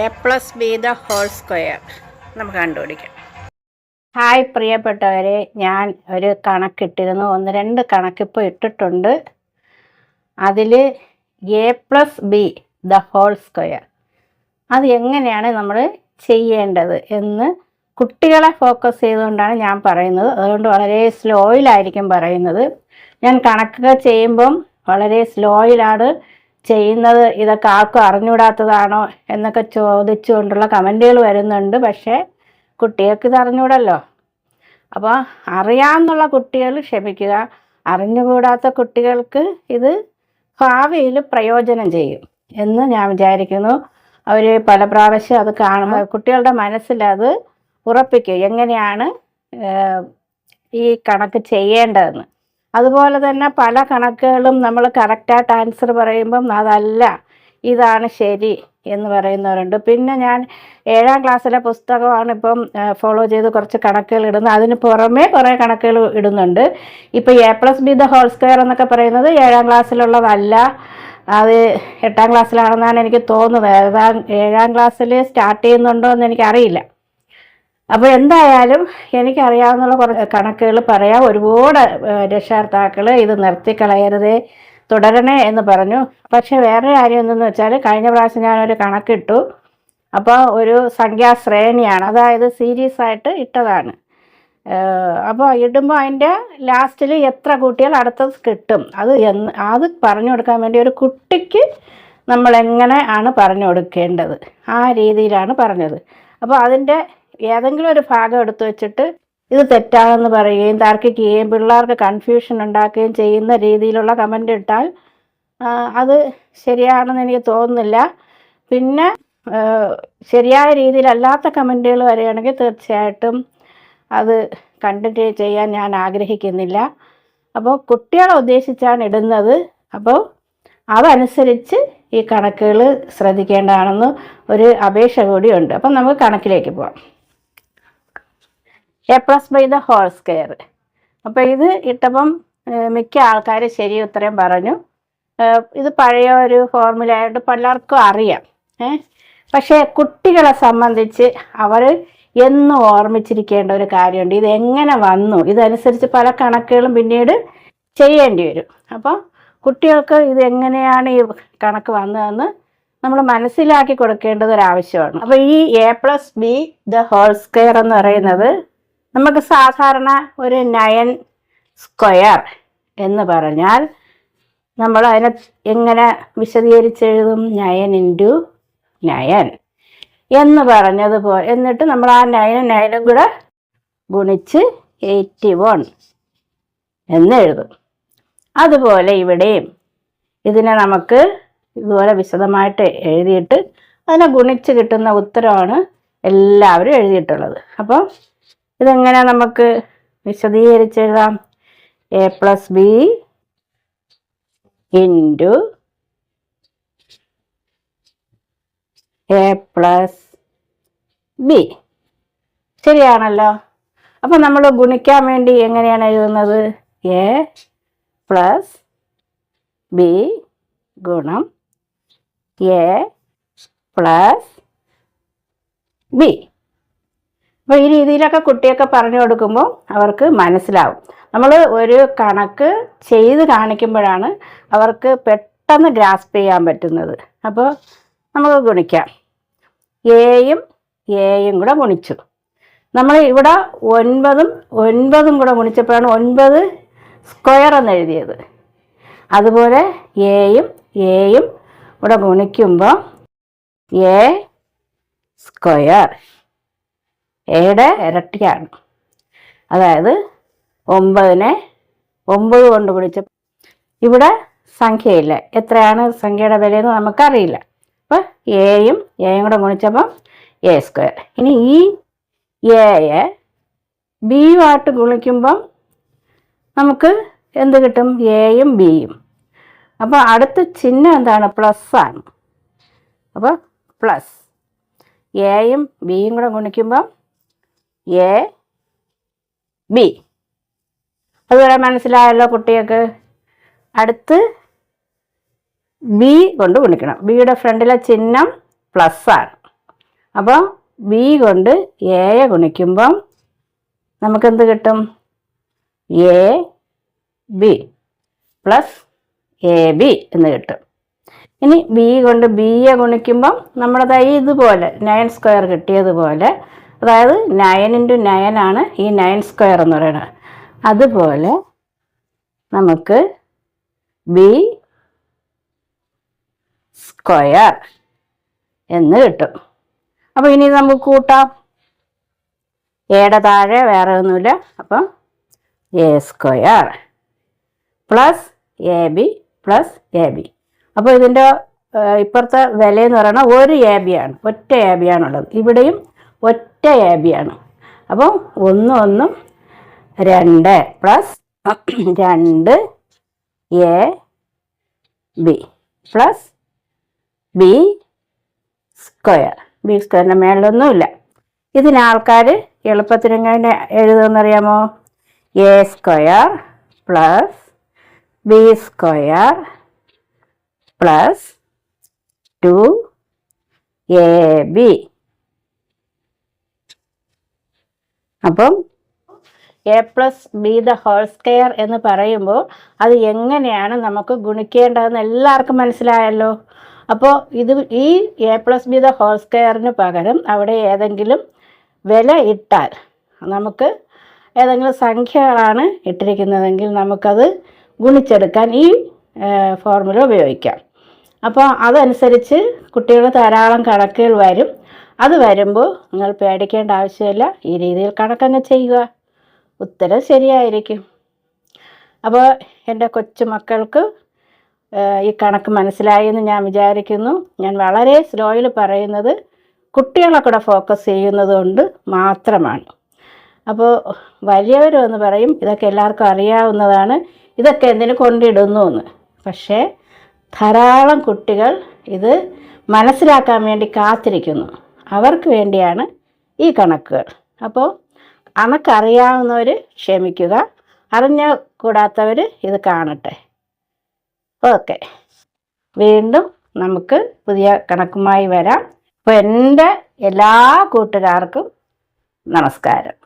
A plus B the whole square നമുക്ക് കണ്ടുപിടിക്കാം. Hi പ്രിയപ്പെട്ടവരെ ഞാൻ ഒരു കണക്കിട്ടിരുന്നു. ഒന്ന് രണ്ട് കണക്കിപ്പോൾ ഇട്ടിട്ടുണ്ട്. അതിൽ A plus B the whole square അത് എങ്ങനെയാണ് നമ്മൾ ചെയ്യേണ്ടത് എന്ന് കുട്ടികളെ ഫോക്കസ് ചെയ്തുകൊണ്ടാണ് ഞാൻ പറയുന്നത്. അതുകൊണ്ട് വളരെ സ്ലോയിലായിരിക്കും പറയുന്നത്. ഞാൻ കണക്കുകൾ ചെയ്യുമ്പം വളരെ സ്ലോയിലാണ് ചെയ്യുന്നത് ഇതൊക്കെ ആർക്കും അറിഞ്ഞുകൂടാത്തതാണോ എന്നൊക്കെ ചോദിച്ചുകൊണ്ടുള്ള കമന്റുകൾ വരുന്നുണ്ട്. പക്ഷേ കുട്ടികൾക്ക് ഇത് അറിഞ്ഞുകൂടല്ലോ. അപ്പോൾ അറിയാമെന്നുള്ള കുട്ടികൾ ക്ഷമിക്കുക. അറിഞ്ഞുകൂടാത്ത കുട്ടികൾക്ക് ഇത് ഭാവിയിൽ പ്രയോജനം ചെയ്യും എന്ന് ഞാൻ വിചാരിക്കുന്നു. അവർ പല പ്രാവശ്യം അത് കാണുമ്പോൾ കുട്ടികളുടെ മനസ്സിലത് ഉറപ്പിക്കും. എങ്ങനെയാണ് ഈ കണക്ക് ചെയ്യേണ്ടതെന്ന്. അതുപോലെ തന്നെ പല കണക്കുകളും നമ്മൾ കറക്റ്റായിട്ട് ആൻസർ പറയുമ്പം അതല്ല ഇതാണ് ശരി എന്ന് പറയുന്നവരുണ്ട്. പിന്നെ ഞാൻ ഏഴാം ക്ലാസ്സിലെ പുസ്തകമാണ് ഇപ്പം ഫോളോ ചെയ്ത് കുറച്ച് കണക്കുകൾ ഇടുന്നത്. അതിന് പുറമേ കുറേ കണക്കുകൾ ഇടുന്നുണ്ട്. ഇപ്പോൾ A plus B the whole square എന്നൊക്കെ പറയുന്നത് ഏഴാം ക്ലാസ്സിലുള്ളതല്ല അത് എട്ടാം ക്ലാസ്സിലാണെന്നാണ് എനിക്ക് തോന്നുന്നത്. ഏഴാം ഏഴാം ക്ലാസ്സിൽ സ്റ്റാർട്ട് ചെയ്യുന്നുണ്ടോ എന്ന് എനിക്കറിയില്ല. അപ്പോൾ എന്തായാലും എനിക്കറിയാവുന്ന കുറച്ച് കണക്കുകൾ പറയാം. ഒരുപാട് രക്ഷകർത്താക്കൾ ഇത് നിർത്തിക്കളയരുതേ തുടരണേ എന്ന് പറഞ്ഞു. പക്ഷേ വേറെ കാര്യം എന്തെന്ന് വെച്ചാൽ കഴിഞ്ഞ പ്രാവശ്യം ഞാനൊരു കണക്കിട്ടു. അപ്പോൾ ഒരു സംഖ്യാശ്രേണിയാണ് അതായത് സീരീസ് ആയിട്ട് ഇട്ടതാണ്. അപ്പോൾ ഇടുമ്പോൾ അതിന്റെ ലാസ്റ്റിൽ എത്ര കൂട്ടിയാൽ അടുത്തത് കിട്ടും? അത് എന്ന് അത് പറഞ്ഞു കൊടുക്കാൻ വേണ്ടി ഒരു കുട്ടിക്ക് നമ്മൾ എങ്ങനെ ആണ് പറഞ്ഞു കൊടുക്കേണ്ടത്? ആ രീതിയിലാണ് പറഞ്ഞത്. അപ്പോൾ അതിന്റെ ഏതെങ്കിലും ഒരു ഭാഗം എടുത്തു വെച്ചിട്ട് ഇത് തെറ്റാണെന്ന് പറയുകയും തർക്കിക്കുകയും പിള്ളേർക്ക് കൺഫ്യൂഷൻ ഉണ്ടാക്കുകയും ചെയ്യുന്ന രീതിയിലുള്ള കമന്റ് ഇട്ടാൽ അത് ശരിയാണെന്ന് എനിക്ക് തോന്നുന്നില്ല. പിന്നെ ശരിയായ രീതിയിലല്ലാത്ത കമന്റുകൾ വരികയാണെങ്കിൽ തീർച്ചയായിട്ടും അത് കണ്ടിന്യൂ ചെയ്യാൻ ഞാൻ ആഗ്രഹിക്കുന്നില്ല. അപ്പോൾ കുട്ടികളെ ഉദ്ദേശിച്ചാണ് ഇടുന്നത്. അപ്പോൾ അതനുസരിച്ച് ഈ കണക്കുകൾ ശ്രദ്ധിക്കേണ്ടതാണെന്ന് ഒരു അപേക്ഷ കൂടിയുണ്ട്. അപ്പം നമുക്ക് കണക്കിലേക്ക് പോവാം. A plus B the whole square അപ്പോൾ ഇത് ഇട്ടപ്പം മിക്ക ആൾക്കാർ ശരി ഉത്തരം പറഞ്ഞു. ഇത് പഴയ ഒരു ഫോർമുല ആയിട്ട് പലർക്കും അറിയാം. പക്ഷേ കുട്ടികളെ സംബന്ധിച്ച് അവർ എന്നും ഓർമ്മിച്ചിരിക്കേണ്ട ഒരു കാര്യമുണ്ട്. ഇത് എങ്ങനെ വന്നു? ഇതനുസരിച്ച് പല കണക്കുകളും പിന്നീട് ചെയ്യേണ്ടി വരും. അപ്പോൾ കുട്ടികൾക്ക് ഇത് എങ്ങനെയാണ് ഈ കണക്ക് വന്നതെന്ന് നമ്മൾ മനസ്സിലാക്കി കൊടുക്കേണ്ടത് ഒരു ആവശ്യമാണ്. അപ്പോൾ ഈ A plus B the whole square എന്ന് പറയുന്നത് നമുക്ക് സാധാരണ ഒരു നയൻ സ്ക്വയർ എന്ന് പറഞ്ഞാൽ നമ്മൾ അതിനെ എങ്ങനെ വിശദീകരിച്ചെഴുതും? നയൻ ഇന്റു നയൻ എന്ന് പറഞ്ഞതുപോലെ എന്നിട്ട് നമ്മൾ ആ നയനും നയനും കൂടെ ഗുണിച്ച് എയ്റ്റി വൺ എന്ന് എഴുതും. അതുപോലെ ഇവിടെയും ഇതിനെ നമുക്ക് ഇതുപോലെ വിശദമായിട്ട് എഴുതിയിട്ട് അതിനെ ഗുണിച്ച് കിട്ടുന്ന ഉത്തരമാണ് എല്ലാവരും എഴുതിയിട്ടുള്ളത്. അപ്പോൾ ഇതെങ്ങനെ നമുക്ക് വിശദീകരിച്ച് എഴുതാം A plus B into A plus B ശരിയാണല്ലോ. അപ്പം നമ്മൾ ഗുണിക്കാൻ വേണ്ടി എങ്ങനെയാണ് എഴുതുന്നത്? എ പ്ലസ് ബി ഗുണം എ പ്ലസ് ബി അപ്പോൾ ഈ രീതിയിലൊക്കെ കുട്ടിയൊക്കെ പറഞ്ഞു കൊടുക്കുമ്പോൾ അവർക്ക് മനസ്സിലാവും. നമ്മൾ ഒരു കണക്ക് ചെയ്ത് കാണിക്കുമ്പോഴാണ് അവർക്ക് പെട്ടെന്ന് ഗ്രാസ്പ് ചെയ്യാൻ പറ്റുന്നത്. അപ്പോൾ നമുക്ക് ഗുണിക്കാം. എയും എയും കൂടെ ഗുണിച്ചു. നമ്മൾ ഇവിടെ ഒൻപതും ഒൻപതും കൂടെ ഗുണിച്ചപ്പോഴാണ് ഒൻപത് സ്ക്വയർ എന്ന് എഴുതിയത്. അതുപോലെ എയും എയും ഇവിടെ ഗുണിക്കുമ്പോൾ എ സ്ക്വയർ. എയുടെ ഇരട്ടിയാണ്. അതായത് ഒമ്പതിനെ ഒമ്പത് കൊണ്ട് ഗുണിച്ച ഇവിടെ സംഖ്യയില്ല. എത്രയാണ് സംഖ്യയുടെ വിലയെന്ന് നമുക്കറിയില്ല. അപ്പോൾ എയും എയും കൂടെ ഗുണിച്ചപ്പം എ സ്ക്വയർ. ഇനി ഈ എയെ ബിയുമായിട്ട് ഗുണിക്കുമ്പം നമുക്ക് എന്ത് കിട്ടും? എയും ബിയും. അപ്പോൾ അടുത്ത ചിഹ്നം എന്താണ്? പ്ലസ് ആണ്. അപ്പോൾ പ്ലസ്. എയും ബിയും കൂടെ ഗുണിക്കുമ്പം എ ബി അതുവരെ മനസ്സിലായല്ലോ കുട്ടികൾക്ക്? അടുത്ത് ബി കൊണ്ട് ഗുണിക്കണം. ബിയുടെ ഫ്രണ്ടിലെ ചിഹ്നം പ്ലസ് ആണ്. അപ്പോൾ ബി കൊണ്ട് എയെ ഗുണിക്കുമ്പം നമുക്കെന്ത് കിട്ടും? A B plus A B എന്ന് കിട്ടും. ഇനി ബി കൊണ്ട് ബിയെ ഗുണിക്കുമ്പം നമ്മുടെ തൈ ഇതുപോലെ നയൻ സ്ക്വയർ കിട്ടിയതുപോലെ അതായത് നയൻ ഇന്റു നയൻ ആണ് ഈ നയൻ സ്ക്വയർ എന്ന് പറയുന്നത്. അതുപോലെ നമുക്ക് ബി സ്ക്വയർ എന്ന് കിട്ടും. അപ്പോൾ ഇനി നമുക്ക് കൂട്ടാം. എയുടെ താഴെ വേറെ ഒന്നുമില്ല. അപ്പം A square plus A B plus A B അപ്പോൾ ഇതിന്റെ ഇപ്പുറത്തെ വിലയെന്ന് പറയുന്നത് ഒരു എ ബി ആണ്. ഒറ്റ എ ബി ആണുള്ളത്. ഇവിടെയും ഒറ്റ എ ബി ആണ്. അപ്പോൾ ഒന്ന് ഒന്നും രണ്ട് പ്ലസ് രണ്ട് A B plus B square B സ്ക്വയറിന്റെ മേളിലൊന്നുമില്ല. ഇതിന് ആൾക്കാർ എളുപ്പത്തിനെങ്ങനെ എഴുതുമെന്നറിയാമോ A square plus B square plus two A B അപ്പം A plus B the whole square എന്ന് പറയുമ്പോൾ അത് എങ്ങനെയാണ് നമുക്ക് ഗുണിക്കേണ്ടതെന്ന് എല്ലാവർക്കും മനസ്സിലായല്ലോ. അപ്പോൾ ഇത് ഈ A plus B the whole സ്ക്വയറിന് പകരം അവിടെ ഏതെങ്കിലും വില ഇട്ടാൽ നമുക്ക് ഏതെങ്കിലും സംഖ്യകളാണ് ഇട്ടിരിക്കുന്നതെങ്കിൽ നമുക്കത് ഗുണിച്ചെടുക്കാൻ ഈ ഫോർമുല ഉപയോഗിക്കാം. അപ്പോൾ അതനുസരിച്ച് കുട്ടികൾ ധാരാളം കണക്കുകൾ വരും. അത് വരുമ്പോൾ നിങ്ങൾ പേടിക്കേണ്ട ആവശ്യമില്ല. ഈ രീതിയിൽ കണക്കങ്ങ് ചെയ്യുക. ഉത്തരം ശരിയായിരിക്കും. അപ്പോൾ എന്റെ കൊച്ചുമക്കൾക്ക് ഈ കണക്ക് മനസ്സിലായെന്ന് ഞാൻ വിചാരിക്കുന്നു. ഞാൻ വളരെ സ്ലോയിൽ പറയുന്നത് കുട്ടികളെ കൂടെ ഫോക്കസ് ചെയ്യുന്നത് കൊണ്ട് മാത്രമാണ്. അപ്പോൾ വലിയവരുമെന്ന് പറയും ഇതൊക്കെ എല്ലാവർക്കും അറിയാവുന്നതാണ്. ഇതൊക്കെ എന്തിനു കൊണ്ടിടുന്നു എന്ന്. പക്ഷേ ധാരാളം കുട്ടികൾ ഇത് മനസ്സിലാക്കാൻ വേണ്ടി കാത്തിരിക്കുന്നു. അവർക്ക് വേണ്ടിയാണ് ഈ കണക്കുകൾ. അപ്പോൾ കണക്കറിയാവുന്നവർ ക്ഷമിക്കുക അറിഞ്ഞ കൂടാത്തവർ ഇത് കാണട്ടെ. ഓക്കെ. വീണ്ടും നമുക്ക് പുതിയ കണക്കുമായി വരാം. അപ്പോൾ എന്റെ എല്ലാ കൂട്ടുകാർക്കും നമസ്കാരം.